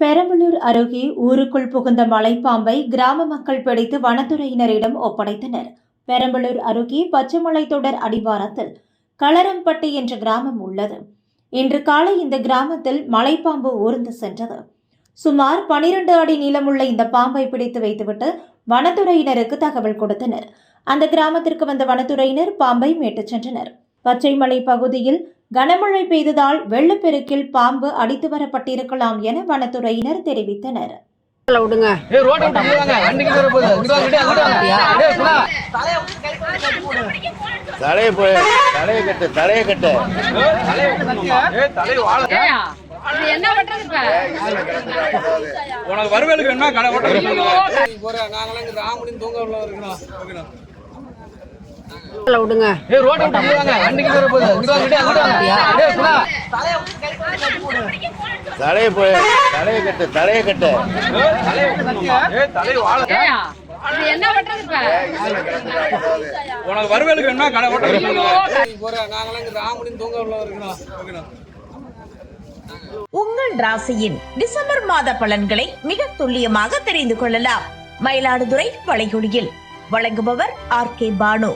பெரம்பலூர் அருகே ஊருக்குள் புகுந்த மலைப்பாம்பை கிராம மக்கள் பிடித்து வனத்துறையினரிடம் ஒப்படைத்தனர். பெரம்பலூர் அருகே பச்சைமலை தொடர் அடிவாரத்தில் களரம்பட்டி என்ற கிராமம் உள்ளது. இன்று காலை இந்த கிராமத்தில் மலைப்பாம்பு ஊர்ந்து சென்றது. சுமார் 12 அடி நீளமுள்ள இந்த பாம்பை பிடித்து வைத்துவிட்டு வனத்துறையினருக்கு தகவல் கொடுத்தனர். அந்த கிராமத்திற்கு வந்த வனத்துறையினர் பாம்பை மீட்டுச் சென்றனர். பச்சைமலை பகுதியில் கனமழை பெய்ததால் வெள்ளப்பெருக்கில் பாம்பு அடித்து வரப்பட்டிருக்கலாம் என வனத்துறையினர் தெரிவித்தனர். விடுங்க. தலையை போய் தலையை கட்டு தலையை கட்டு. ஏய் தலை வாழ. ஏயா, இது என்ன பண்றது இப்ப? உனக்கு வரவேலுக்கு என்ன கடை ஓட்ட இங்க ராமலின் தூங்க இருக்கணும். விடுங்க. ஏய் ரோட்டை விட்டு போவாங்க வண்டிக்கு பேர போகுது. இங்க வாங்க இங்க வாங்க. ஏய் சுனா தலையை போய் தலையை கட்டு தலையை கட்டு. ஏய் தலை வாழ. என்ன பண்றது இப்ப? உனக்கு வரவேலுக்கு என்ன கடை ஓட்ட போற நாங்கலாம் இங்க ராமலின் தூங்க உள்ள இருக்கணும் உங்கள் ராசியின் டிசம்பர் மாத பலன்களை மிக துல்லியமாக தெரிந்து கொள்ளலாம். மயிலாடுதுறை வளைகுடியில் வழங்குபவர் ஆர் கே பானு.